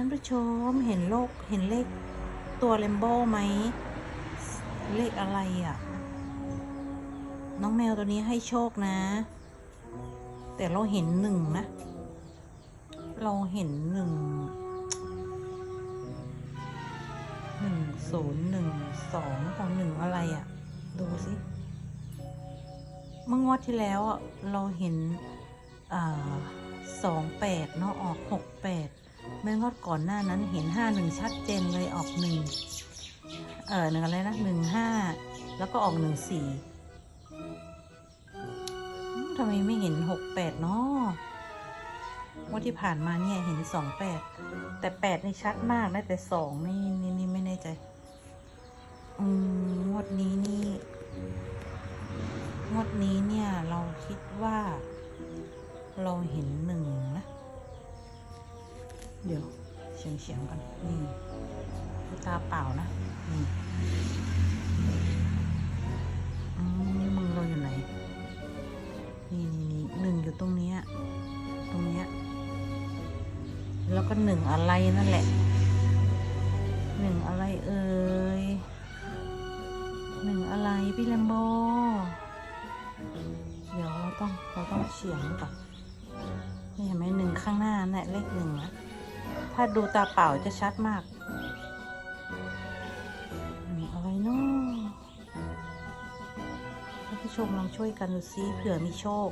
ท่านผู้ชมเห็นโลกเห็นเลขตัวเลมโบ้ไหม เลขอะไรอะ่ะ น้องแมวตัวนี้ให้โชคนะ แต่เราเห็นหนึ่งนะ เราเห็นหนึ่งหนึ่งศูนย์หนึ่งสองต่อหนึ่งอะไรอะ่ะ ดูสิเมื่องวดที่แล้วอะเราเห็นสองแปดเนาะออกหกแปด แม่งวดก่อนหน้านั้นเห็นห้าหนึ่งชัดเจนเลยออกหนึ่งเออหนึ่งอะไรนะหนึ่งห้าแล้วก็ออกหนึ่งสี่ทำไมไม่เห็นหกแปดเนาะว่าที่ผ่านมาเนี่ยเห็นสองแปดแต่แปดนี่ชัดมากนะแต่สองนี่นี่นี่ไม่แน่ใจ อืมงวดนี้นี่งวดนี้เนี่ยเราคิดว่า เราเห็นหนึ่ง เดี๋ยวเฉียงเฉียงๆกันนี่ดูตาเปล่านะนี่อืมมือเราอยู่ไหน นี่นี่นี่หนึ่งอยู่ตรงเนี้ยตรงเนี้ยแล้วก็หนึ่งอะไรนั่นแหละหนึ่งอะไรเอ่ยหนึ่งอะไรพี่แลมโบเดี๋ยวเราต้องเราต้องเฉียงก่อนนี่เห็นไหมหนึ่งข้างหน้าเนี่ยเลขหนึ่งนะ ถ้าดูตาเปล่าจะชัดมากอะไรเนาะท่านผู้ชมลองช่วยกันดูซิเผื่อมีโชค